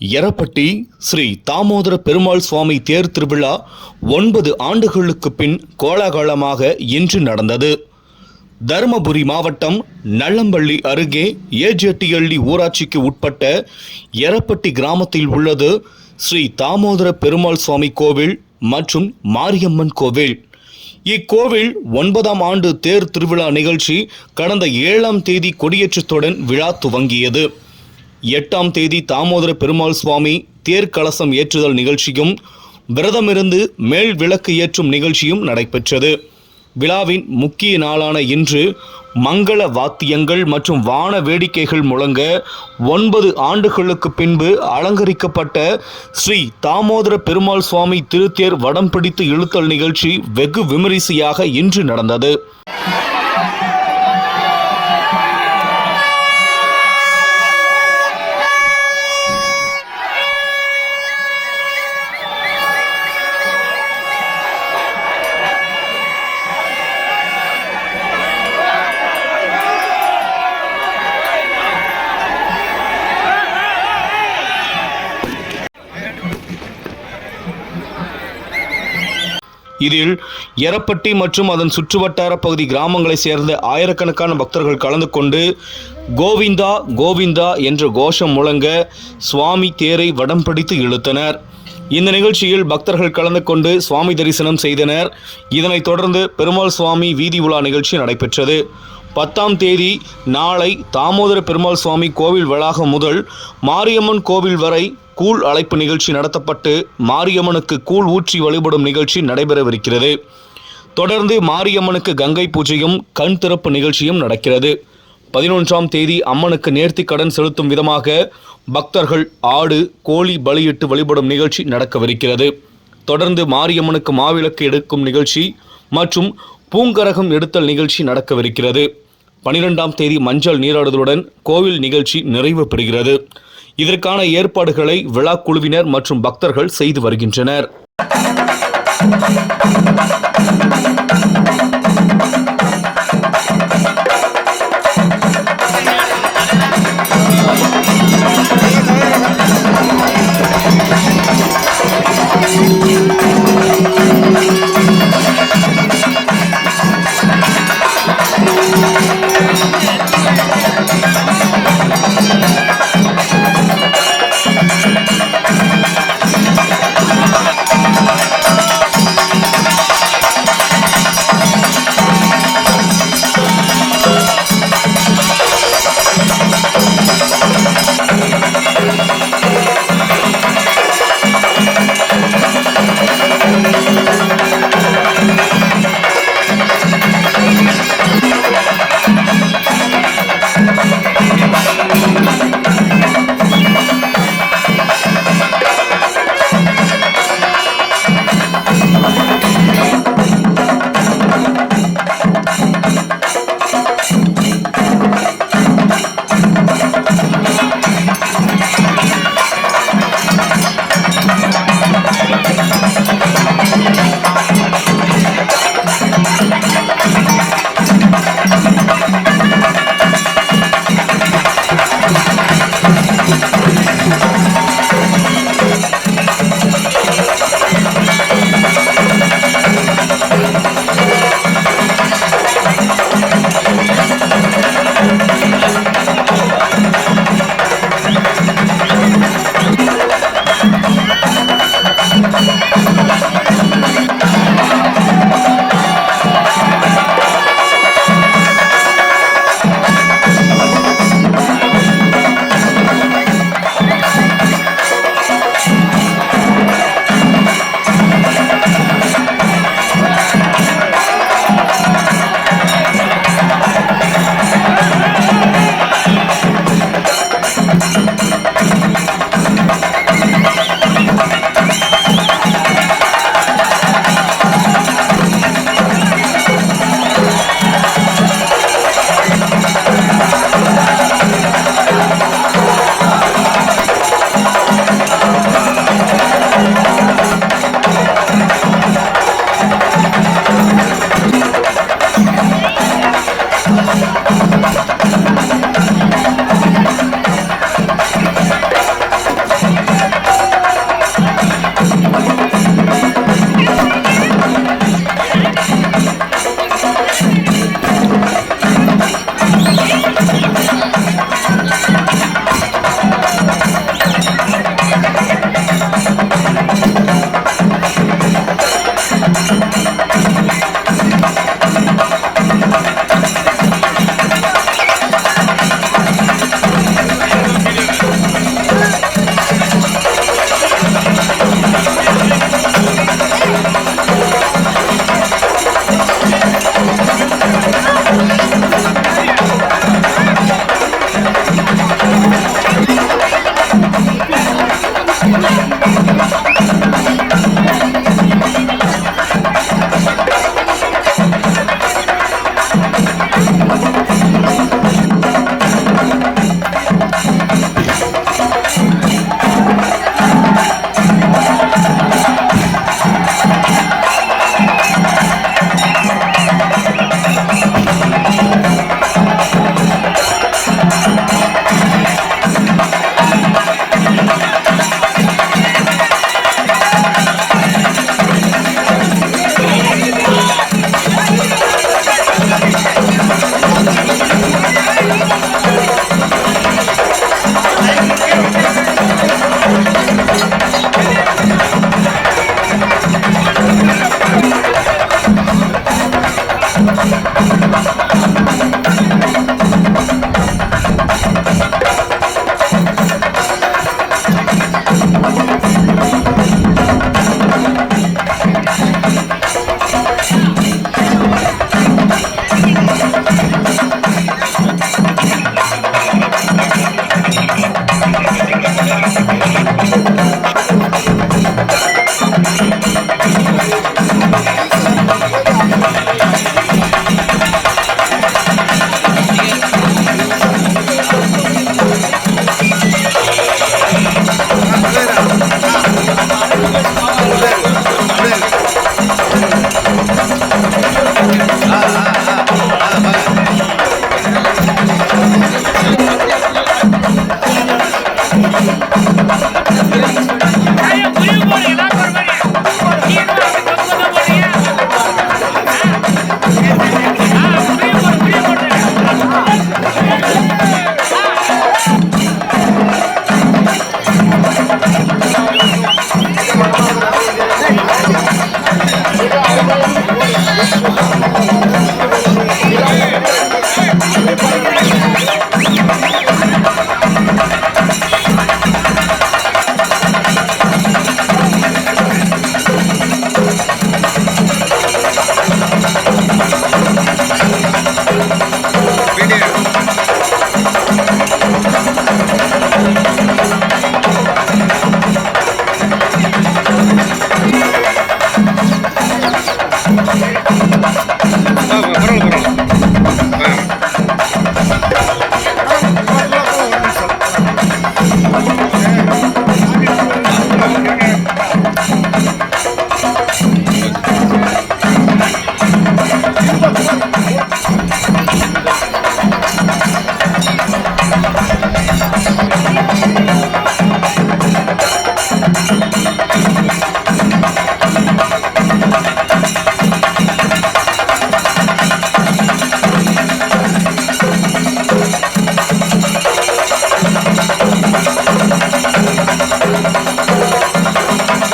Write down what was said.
எரப்பட்டி ஸ்ரீ தாமோதர பெருமாள் சுவாமி தேர் திருவிழா ஒன்பது ஆண்டுகளுக்கு பின் கோலாகலமாக இன்று நடந்தது. தருமபுரி மாவட்டம் நல்லம்பள்ளி அருகே ஏஜெட்டியள்ளி ஊராட்சிக்கு உட்பட்ட எரப்பட்டி கிராமத்தில் உள்ளது ஸ்ரீ தாமோதர பெருமாள் சுவாமி கோவில் மற்றும் மாரியம்மன் கோவில். இக்கோவில் ஒன்பதாம் ஆண்டு தேர் திருவிழா நிகழ்ச்சி கடந்த ஏழாம் தேதி கொடியேற்றத்துடன் விழா துவங்கியது. எட்டாம் தேதி தாமோதர பெருமாள் சுவாமி தேர் கலசம் ஏற்றுதல் நிகழ்ச்சியும் விரதமிருந்து மேல் விளக்கு ஏற்றும் நிகழ்ச்சியும் நடைபெற்றது. விழாவின் முக்கிய நாளான இன்று மங்கள வாத்தியங்கள் மற்றும் வான வேடிக்கைகள் முழங்க ஒன்பது ஆண்டுகளுக்கு பின்பு அலங்கரிக்கப்பட்ட ஸ்ரீ தாமோதர பெருமாள் சுவாமி திருத்தேர் வடம் பிடித்து இழுத்தல் நிகழ்ச்சி வெகு விமரிசையாக இன்று நடந்தது. இதில் எரப்பட்டி மற்றும் அதன் சுற்றுவட்டார பகுதி கிராமங்களை சேர்ந்த ஆயிரக்கணக்கான பக்தர்கள் கலந்து கொண்டு கோவிந்தா கோவிந்தா என்ற கோஷம் முழங்க சுவாமி தேரை வடம் பிடித்து இழுத்தனர். இந்த நிகழ்ச்சியில் பக்தர்கள் கலந்து கொண்டு சுவாமி தரிசனம் செய்தனர். இதனைத் தொடர்ந்து பெருமாள் சுவாமி வீதி உலா நிகழ்ச்சி நடைபெற்றது. பத்தாம் தேதி நாளை தாமோதர பெருமாள் சுவாமி கோவில் வளாகம் முதல் மாரியம்மன் கோவில் வரை கூழ் அழைப்பு நிகழ்ச்சி நடத்தப்பட்டு மாரியம்மனுக்கு கூழ் ஊற்றி வழிபடும் நிகழ்ச்சி நடைபெறவிருக்கிறது. தொடர்ந்து மாரியம்மனுக்கு கங்கை பூஜையும் கண் திறப்பு நிகழ்ச்சியும் நடக்கிறது. பதினொன்றாம் தேதி அம்மனுக்கு நேர்த்தி கடன் செலுத்தும் விதமாக பக்தர்கள் ஆடு கோழி பலியிட்டு வழிபடும் நிகழ்ச்சி நடக்கவிருக்கிறது. தொடர்ந்து மாரியம்மனுக்கு மாவிளக்கு எடுக்கும் நிகழ்ச்சி மற்றும் பூங்கரகம் எடுத்தல் நிகழ்ச்சி நடக்கவிருக்கிறது. பனிரெண்டாம் தேதி மஞ்சள் நீராடுதலுடன் கோவில் நிகழ்ச்சி நிறைவு பெறுகிறது. இதற்கான ஏற்பாடுகளை விழா குழுவினர் மற்றும் பக்தர்கள் செய்து வருகின்றனர்.